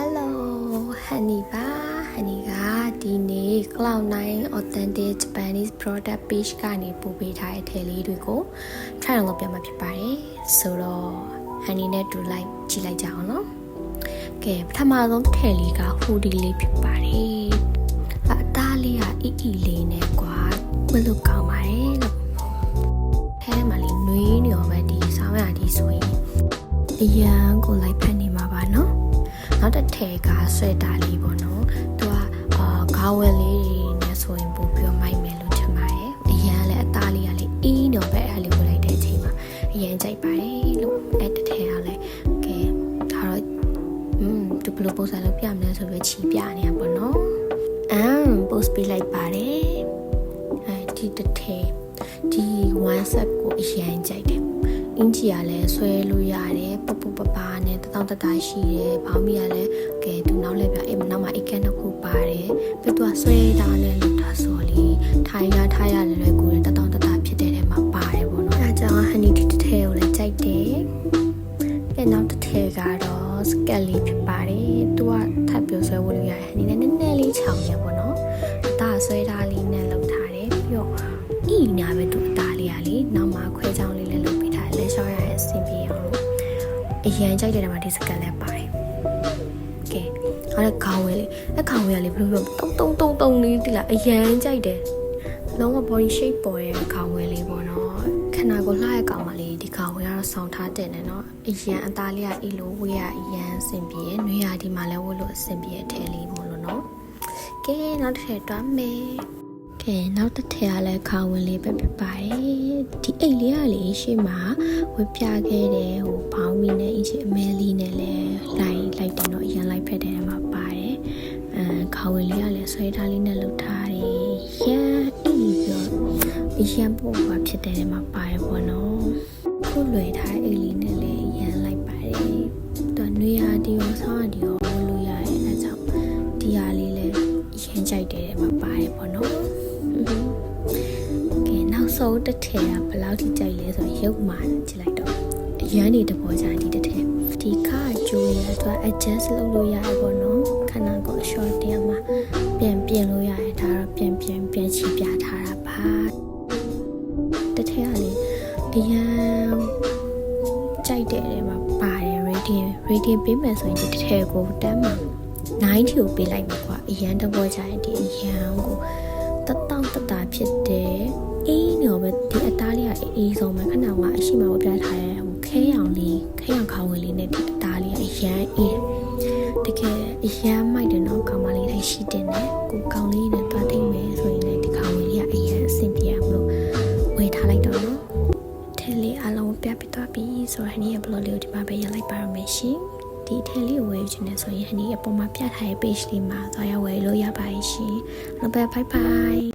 Hello Honey ပါ Honey ကဒီနေ့ Cloud9 Authentic Japanese Product Page ကနေပို့ပေးထားတဲ့ထည်လေးတွေကို try လုပ်ပြမှာဖြစ်ပါတယ်ဆိုတော့ Honey နဲ့တူလိုက်ကြည့်လိုက်ကြအောင်နော်ကဲပထမဆုံးထည်လေးက hoodie လေးဖြစ်ပါတယ်အသားလေးကအီအီလေးနဲ့ကွာမလို့ကောင်းပါတယ်လို့ထဲမှာလေးနွေးနေရောပဲဒီဆောင်းရဒီဆိုရင်အရ ထည်ကဆွဲတာလေးပေါ့နော်သူကအာခေါင်းဝဲလေးတွေနဲ့ဆိုရင်ပို့ပြီးတော့မိုက်မယ်လို့ထင်ပါတယ်အရန်လည်းအသားလေးကလည်းအီးတော့ပဲအဲ့လေးဝဲလိုက်တဲ့အချိန်မှာအရန်ကြိုက်ပါတယ်လို့အဲ့တစ်ထည်ကလည်းကဲဒါတော့อืมသူဘယ်လိုပုံစံလုပ်ပြမလဲဆိုပြီးချီပြနေတာပေါ့နော်အမ် post ပေးလိုက်ပါတယ်အဲဒီတစ်ထည်ဒီ one set ကိုအရန်ကြိုက်တယ် အင်ဂျီကလည်းဆွဲလို့ရတယ်ပပပပနဲ့တတောင်းတတရှိတယ်ဘောင်းမီကလည်းကဲသူနောက်လည်းပြအိမ်နောက်မှာအိတ်ကန်းတစ်ခုပါတယ်ပြီးတော့ဆွဲတာနဲ့လောက်တာဆိုလေထိုင်ရထားရလည်းလည်းကိုယ်တတောင်းတတဖြစ်တဲ့ထဲမှာပါတယ်ပေါ့နော်အဲကြောင့်ဟန်နီတီတစ်ထည်ကိုလည်းကြိုက်တယ်အဲနောက်တစ်ထည်ကတော့စကက်လေးဖြစ်ပါတယ်သူကထပ်ပြောဆွဲဖို့လို့ရတယ်ဟန်နီနဲ့နည်းနည်းလေးချောင်ရပေါ့နော်အသားဆွဲထားလေးနဲ့လောက်ထားတယ်ပြီးတော့ဤညာပဲသူအသားလေးကလေနောက်မှာခွဲ ရန်ကြိုက်တဲ့နေရာမှာဒီစကတ်လည်းပါတယ်ကဲအဲ့ဒါခေါင်းဝဲလေးအဲ့ခေါင်းဝဲကလေဘယ်လိုပြောတုံတုံတုံတုံလေးတိလားအရန်ကြိုက်တယ်လုံးဝ body shape ပေါ်ရဲ့ခေါင်းဝဲလေးပေါ့နော်ခန္ဓာကိုယ်လှရဲ့ကောင်မလေးဒီခေါင်းဝဲကတော့ဆောင်းထားတဲ့နဲ့နော်အရန်အသားလေးကအီလိုဝဲရအရန်အဆင်ပြေနွေရာဒီမှာလည်းဝဲလို့အဆင်ပြေတဲ့ထဲလေးပေါ့လို့နော်ကဲနောက်တစ်ထည့်တွားမယ်ကဲနောက်တစ်ထည်ကလည်းခေါင်းဝင်လေးပဲဖြစ်ပါတယ် ဒီအိတ်လေးကလေရှေ့မှာဝပြခဲ့တဲ့ဟိုဘောင်းမီနဲ့အချင်းအမဲလေးနဲ့လည်းလိုက်လိုက်တယ်တော့အရင်လိုက်ဖက်တဲ့ထဲမှာပါတယ်အဲခေါင်းဝင်လေးကလည်းဆွဲထားလေးနဲ့လှုပ်ထားတယ်ရန်အီပြောအရန်ပို့ပါဖြစ်တဲ့ထဲမှာပါတယ်ပေါ့နော်ခုလွယ်ထားတဲ့အိတ်လေးနဲ့လည်းရန်လိုက်ပါတယ်သူကနွေရာဒီကိုဆောင်းရာဒီကိုဝတ်လို့ရရဲ့အဲကြောင့်ဒီဟာလေးလည်းရန်ကြိုက်တဲ့ထဲမှာပါတယ် နောက်ဆုံးတစ်ထည်ကဘယ်လောက်ထိကြိုက်လဲဆိုရင်ရုပ်မာကြည့်လိုက်တော့အရန်နေတဘောကြဒီတစ်ထည်ဒီခါကျိုးရအတွက် adjust လုပ်လို့ရတယ်ပေါ့နော်ခဏကို short တရားမှာပြန်ပြင်လို့ရတယ်ဒါတော့ပြန်ပြန်ပြန်ချီပြထားတာပါတစ်ထည်ကလေအရန်ကြိုက်တဲ့နေရာမှာပါတယ် radiant radiant ပေးမယ်ဆိုရင်ဒီတစ်ထည်ကိုတန်းမှာ90ကိုပေးလိုက်မှာကွာအရန်တဘောကြရင်ဒီအရန်ကိုတတောင့်တတာဖြစ်တယ်အေးနော်ပဲဒီအသားလေးက အေးဆုံးပဲခဏကအရှိမဝပြထားတဲ့ဟိုခဲရောင်လေးခဲရောင်ခေါင်းဝင်လေးနဲ့ဒီအသားလေးကအရန်အေးတကယ်အရန်မိုက်တယ်နော်ကောင်မလေးတိုင်းရှိတင်တယ်ကိုကောင်လေးနဲ့တွားထိမ့်မယ်ဆိုရင်လည်းဒီခေါင်းဝင်လေးကအရန်အဆင်ပြေအောင်လို့ဝယ်ထားလိုက်တော့နော်ထဲလေးအလုံးပြပြသွားပြီဆိုတော့ဟနီရဲ့ blog လေးကိုဒီမှာပဲရလိုက်ပါရမယ်ရှင်ဒီထဲလေးကိုဝယ်ယူချင်တယ်ဆိုရင်ဟနီအပေါ်မှာပြထားတဲ့ page လေးမှာသွားရောက်ဝယ်လို့ရပါရှင်။ဟုတ်ပါ bye bye